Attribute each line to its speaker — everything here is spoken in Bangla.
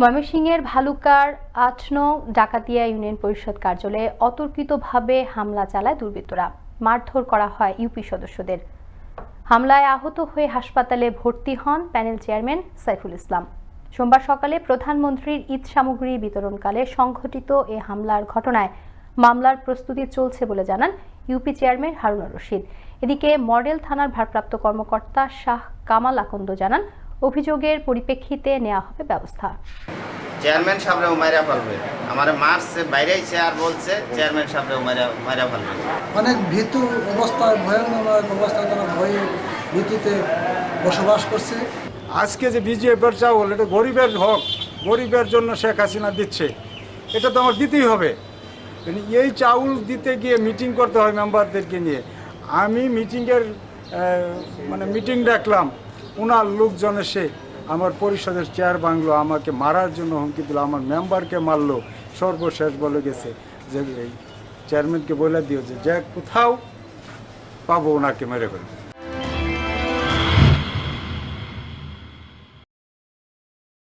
Speaker 1: ময়মনসিংহের ভালুকার আট নং ডাকাতিয়া ইউনিয়ন পরিষদ কার্যালয়ে অতর্কিতভাবে হামলা চালায় দুর্বৃত্তরা। মারধর করা হয় ইউপি সদস্যদের। হামলায় আহত হয়ে হাসপাতালে ভর্তি হন প্যানেল চেয়ারম্যান সাইফুল ইসলাম। সোমবার সকালে প্রধানমন্ত্রীর ঈদ সামগ্রী বিতরণকালে সংঘটিত এ হামলার ঘটনায় মামলার প্রস্তুতি চলছে বলে জানান ইউপি চেয়ারম্যান হারুনুর রশিদ। এদিকে মডেল থানার ভারপ্রাপ্ত কর্মকর্তা শাহ কামাল আকন্দ জানান অভিযোগের পরিপ্রেক্ষিতে নেওয়া হবে ব্যবস্থা।
Speaker 2: চেয়ারম্যান সাহেবরে মাইরা ফেলবে। আমার মারছে বাইরেছে আর বলছে চেয়ারম্যান সাহেবরে মাইরা উমাইরা ফেলবে।
Speaker 3: অনেক ভীতু অবস্থায় ভয়ানক অবস্থায় তারা ভয়ে ভীতিতে বসবাস করছে।
Speaker 4: আজকে যে বিজেপির চাউল এটা গরিবের হক। গরিবের জন্য শেখ হাসিনা দিচ্ছে। এটা তো আমার দিতেই হবে। এই চাউল দিতে গিয়ে মিটিং করতে হয় মেম্বারদেরকে নিয়ে। আমি মিটিংয়ের মানে মিটিং ডাকলাম। ওনার লোকজন এসে আমার পরিষদের চেয়ার ভাঙলো, আমাকে মারার জন্য হুমকি দিল, আমার মেম্বারকে মারলো, সর্বশেষ বলে গেছে যে চেয়ারম্যানকে বলে দিও যে যে কোথাও পাবো ওনাকে মেরে ফেলবে।